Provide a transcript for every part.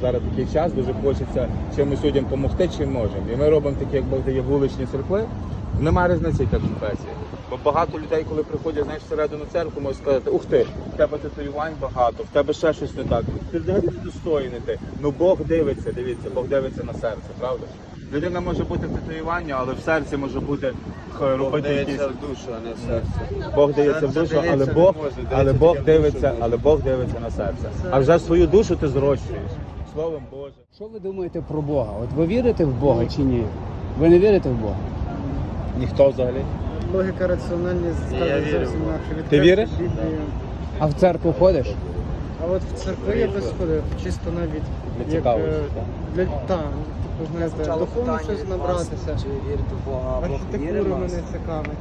зараз такий час, дуже хочеться чимось людям допомогти, чим можемо. І ми робимо такі, як Бог дає вуличні церкви. Немає різниці, яка конфесія. Бо багато людей, коли приходять знаєш, всередину церкву, можуть сказати, ух ти, в тебе татуювань багато, в тебе ще щось не так. Ти взагалі недостойний ти. Ну Бог дивиться, дивіться, Бог дивиться на серце, правда? Людина може бути в татуюванні, але в серці може бути робити якісь. В душу, а не в серце. Бог дивиться в душу, але Бог, але Бог дивиться, але Бог дивиться на серце. А вже свою душу ти зрощуєш. Словом Боже. Що ви думаєте про Бога? От ви вірите в Бога чи ні? Ви не вірите в Бога? Ніхто взагалі. Логіка раціональність скаже зовсім інакше. Відкрити Ти віриш? Біблію. А в церкву ходиш? А от в церкви я би сходив, чисто навіть Для як, цікавості, е, так? Для типу, знаєте, духовно щось набратися. Чи ви вірите в Бога, а Бог вірить Архітектура в нас? мене цікавить.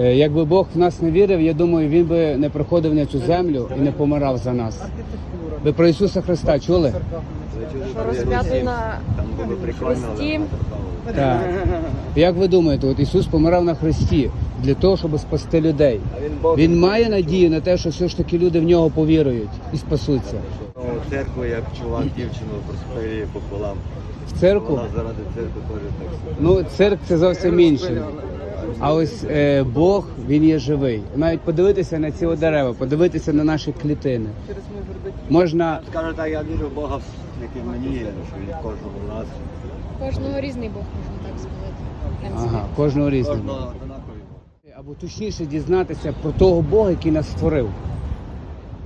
Е, Якби Бог в нас не вірив, я думаю, він би не приходив на цю землю і не помирав за нас. Архітектура. Ви про Ісуса Христа чули? Церква розп'ятий на хресті. Так. Як ви думаєте, от Ісус помирав на Христі для того, щоб спасти людей? А він має надію на те, що все ж таки люди в нього повірують і спасуться. Ну, Церкву, як чувак дівчину проспирює пополам. В церкву? Вона заради церкви теж так. Ну, цирк це зовсім інше. А ось е, Бог він є живий. Навіть подивитися на ці дерева, подивитися на наші клітини. Можна Скажу так, я вірю в Бога, який мені є, що він в кожному з нас. Кожного різний Бог, можна так сказати. в принципі. ага, кожного різного. Кожного однаковий Бог. Або точніше дізнатися про того Бога, який нас створив.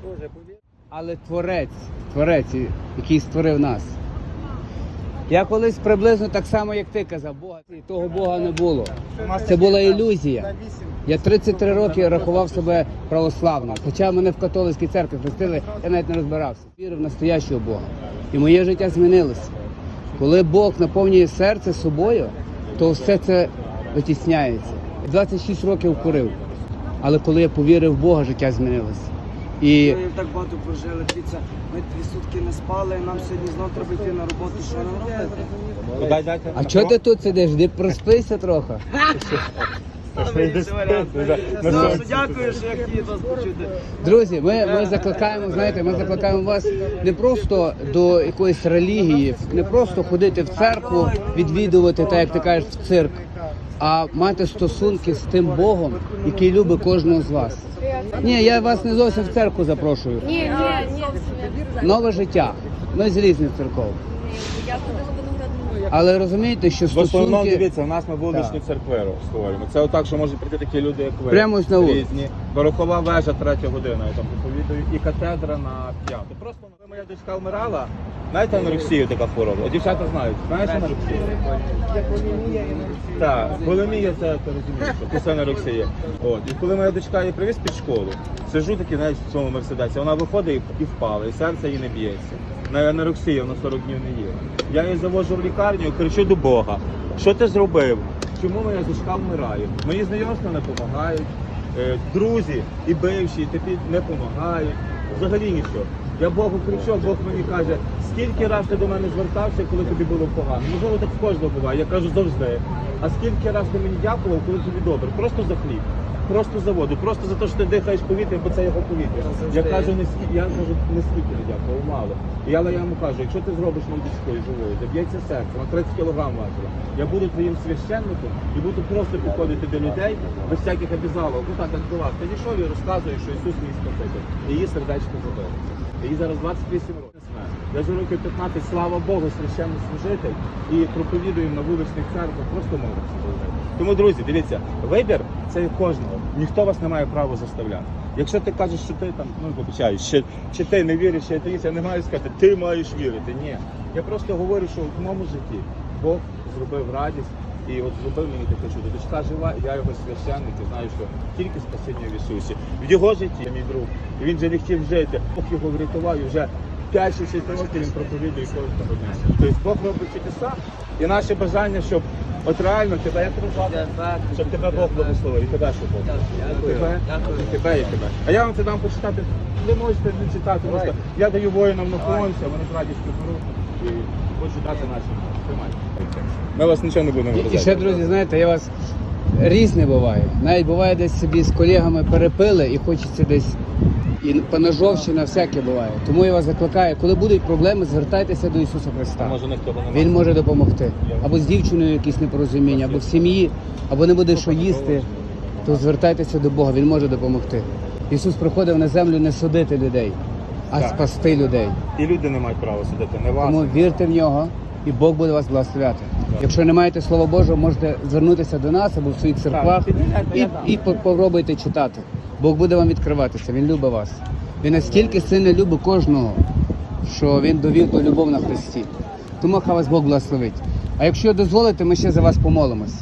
Боже, повір. Але творець, творець, який створив нас. Я колись приблизно так само, як ти казав, Бога, і того Бога не було. Це була ілюзія. Я 33 роки рахував себе православним. Хоча мене в католицькій церкві хрестили, я навіть не розбирався. Вірив в настоящого Бога. І моє життя змінилося. Коли Бог наповнює серце собою, то все це витісняється. 26 років курив. Але коли я повірив в Бога, життя змінилося. І Ми так багато прожили. Дивіться, ми дві сутки не спали, нам сьогодні знов треба йти на роботу. Що нам робити? А чого ти тут сидиш? Де проспися трохи? Ну, Дякую, що я хотів вас почути. Друзі, ми, ми закликаємо, знаєте, ми закликаємо вас не просто до якоїсь релігії, не просто ходити в церкву, відвідувати, так як ти кажеш, в цирк, а мати стосунки з тим Богом, який любить кожного з вас. Ні, я вас не зовсім в церкву запрошую. Ні, ні, ні, Нове життя. Ми з різних церков. я ходила в. Але розумієте, що В основному дивіться, у нас ми вуличні церкви створюємо. Це отак, що можуть прийти такі люди, як ви. Прямо ось на вулиці. Різні. Барокова вежа, третя година, я там проповідую, і катедра на п'яту. Просто моя дочка вмирала, знаєте, анорексію така хвороба. От Дівчата знають, знаєш анорексію? Є Так, булімія це ти розумієш, що це анорексія. От. І коли моя дочка її привіз під школу, сижу такий, знаєш, в цьому мерседесі, вона виходить і, впала, і серце їй не б'ється. На анорексію вона 40 днів не їла. Я її завожу в лікарню, і кричу до Бога. Що ти зробив? Чому моя дочка вмирає? Мої знайомства не допомагають, е, друзі і бивші, і тепі не допомагають. Взагалі нічого. Я Богу кричу, Бог мені каже, скільки раз ти до мене звертався, коли тобі було погано. Можливо, так в кожного буває. Я кажу завжди. А скільки раз ти мені дякував, коли тобі добре? Просто за хліб, просто за воду, просто за те, що ти дихаєш повітря, бо це його повітря. Я кажу, не скільки, я кажу, не скільки не дякував, мало. І я, але я йому кажу, якщо ти зробиш мою дочкою живою, заб'ється серце, на 30 кілограм важила. Я буду твоїм священником і буду просто підходити до людей без всяких обізалок. Ну так, як до вас. Ти дійшов і розказує, що Ісус мій спаситель. І її сердечко забило. Їй зараз 28 років. Я вже років 15, слава Богу, священний служитель і проповідуємо на вуличних церквах, просто молимося. Тому, друзі, дивіться, вибір це і кожного. Ніхто вас не має права заставляти. Якщо ти кажеш, що ти там, ну вибачаю, чи, чи ти не віриш, чи ти я не маю сказати, ти маєш вірити. Ні. Я просто говорю, що в моєму житті Бог зробив радість. І от зробив мені таке чудо. Дочка жива, я його священник, і знаю, що тільки спасіння в Ісусі. В його житті мій друг. І він же не хотів жити. Бог його врятував і вже 5-6 років він проповідує кожного дня. Тобто Бог робить чудеса. І наше бажання, щоб от реально тебе як тебе щоб тебе Бог благословив, і тебе щоб Бог. Дякую. Тебе, Дякую. і тебе, і тебе. А я вам це дам почитати. Ви можете не читати. просто Я даю воїнам на фронті, вони з радістю беруть хочу дати нашим. Тримайте. Ми вас нічого не будемо І ще, друзі, знаєте, я вас різне буває. Навіть буває десь собі з колегами перепили і хочеться десь І поножовщина всяке буває. Тому я вас закликаю, коли будуть проблеми, звертайтеся до Ісуса Христа. Може ніхто не Він може допомогти. Або з дівчиною якісь непорозуміння, або в сім'ї, або не буде що їсти, то звертайтеся до Бога, Він може допомогти. Ісус приходив на землю не судити людей, а Так. спасти людей. І люди не мають права судити, не вас. Тому вірте в нього, і Бог буде вас благословляти. Якщо не маєте Слова Божого, можете звернутися до нас або в своїх церквах і, і по- попробуйте читати. Бог буде вам відкриватися, Він любить вас. Він настільки сильно любить кожного, що він довів до любов на Христі. Тому хай вас Бог благословить. А якщо дозволите, ми ще за вас помолимось.